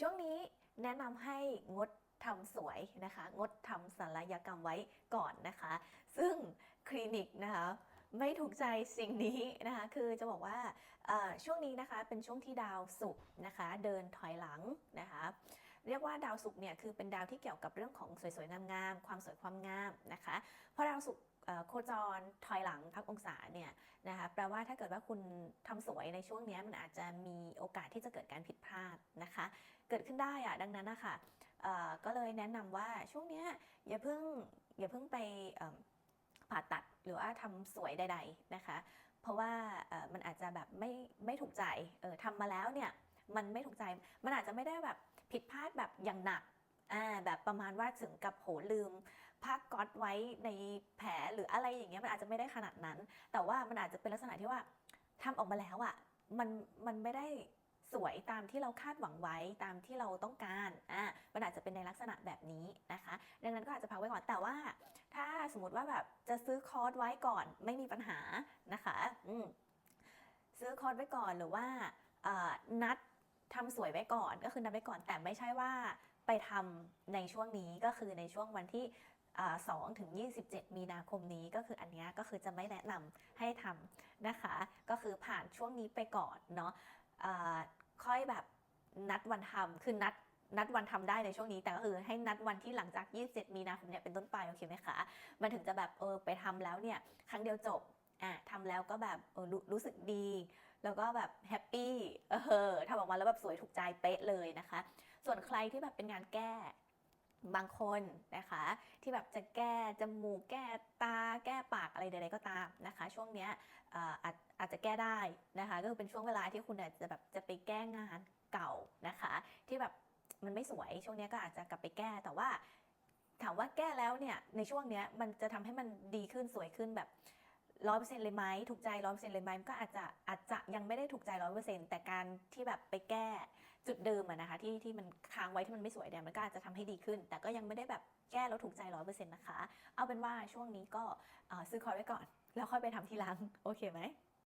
ช่วงนี้แนะนำให้งดทำสวยนะคะ งดทำศัลยกรรมไว้ก่อนนะคะ ซึ่งคลินิกนะคะไม่ถูกใจสิ่งนี้นะคะ คือจะบอกว่าช่วงนี้นะคะเป็นช่วงที่ดาวศุกร์นะคะ เดินถอยหลังนะคะ เรียกว่าดาวศุกร์เนี่ยคือเป็นดาวที่เกี่ยวกับเรื่องของสวยๆงามๆความสวยความงามนะคะเพราะดาวศุกร์โคจรถอยหลังพักองศาเนี่ยนะคะแปลว่าถ้าเกิดว่าคุณทำสวยในช่วงนี้มันอาจจะมีโอกาสที่จะเกิดการผิดพลาดนะคะ เกิดขึ้นได้อะดังนั้นนะคะเอ่อก็เลยแนะนำว่าช่วงนี้อย่าเพิ่งอย่าเพิ่งไปผ่าตัดหรือว่าทำสวยใด ๆนะคะ เพราะว่ามันอาจจะแบบไม่ไม่ถูกใจเออทำมาแล้วเนี่ย มันไม่ถูกใจ มันอาจจะไม่ได้แบบผิดพลาดแบบอย่างหนักอ่าแบบประมาณว่าถึงกับโหลืมผ้าก๊อตไว้ในแผลหรืออะไรอย่างเงี้ยมันอาจจะไม่ได้ขนาดนั้น แต่ว่ามันอาจจะเป็นลักษณะที่ว่าทำออกมาแล้วอะ่ะมันมันไม่ได้สวยตามที่เราคาดหวังไว้ตามที่เราต้องการอะมันอาจจะเป็นในลักษณะแบบนี้นะคะ ดังนั้นก็อาจจะพักไว้ก่อนแต่ว่า ถ้าสมมติว่าแบบจะซื้อคอร์สไว้ก่อนไม่มีปัญหานะคะอืมซื้อคอร์สไว้ก่อนหรือว่านัด ทำสวยไว้ก่อนก็คือนัดไว้ก่อนแต่ไม่ใช่ว่าไปทำในช่วงนี้ก็คือในช่วงวันที่สองถึง 27 มีนาคมนี้ก็คืออันนี้ก็คือจะไม่แนะนำให้ทำนะคะ ก็คือผ่านช่วงนี้ไปก่อนเนาะค่อยแบบนัดวันทำคือนัดนัดวันทำได้ในช่วงนี้แต่ก็คือให้นัดวันที่หลังจาก 27 มีนาคมเนี่ยเป็นต้นไปโอเคไหมคะ มันถึงจะแบบเออไปทำแล้วเนี่ยครั้งเดียวจบ อะทำแล้วก็แบบรู้รู้สึกดี แล้วก็แบบแฮปปี้เออทำออกมาแล้วแบบสวยถูกใจเป๊ะเลยนะคะ ส่วนใครที่แบบเป็นงานแก้บางคนนะคะ ที่แบบจะแก้จมูกแก้ตาแก้ปากอะไรใดๆก็ตามนะคะ ช่วงเนี้ยอออาจอาจจะแก้ได้นะคะ ก็คือเป็นช่วงเวลาที่คุณอาจจะแบบจะไปแก้งานเก่านะคะ ที่แบบมันไม่สวยช่วงนี้ก็อาจจะกลับไปแก้แต่ว่าถามว่าแก้แล้วเนี่ยในช่วงเนี้ยมันจะทำให้มันดีขึ้นสวยขึ้นแบบ ร้อยเปอร์เซ็นต์เลยไหมถูกใจร้อยเปอร์เซ็นต์เลยไหมมันก็อาจจะอาจจะยังไม่ได้ถูกใจร้อยเปอร์เซ็นต์แต่การที่แบบไปแก้จุดเดิมอะนะคะที่ที่มันค้างไว้ที่มันไม่สวยเนี่ยมันก็อาจจะทำให้ดีขึ้น แต่ก็ยังไม่ได้แบบแก้แล้วถูกใจร้อยเปอร์เซ็นต์นะคะ เอาเป็นว่าช่วงนี้ก็ซื้อคอร์ไว้ก่อน แล้วค่อยไปทำทีหลังโอเคไหม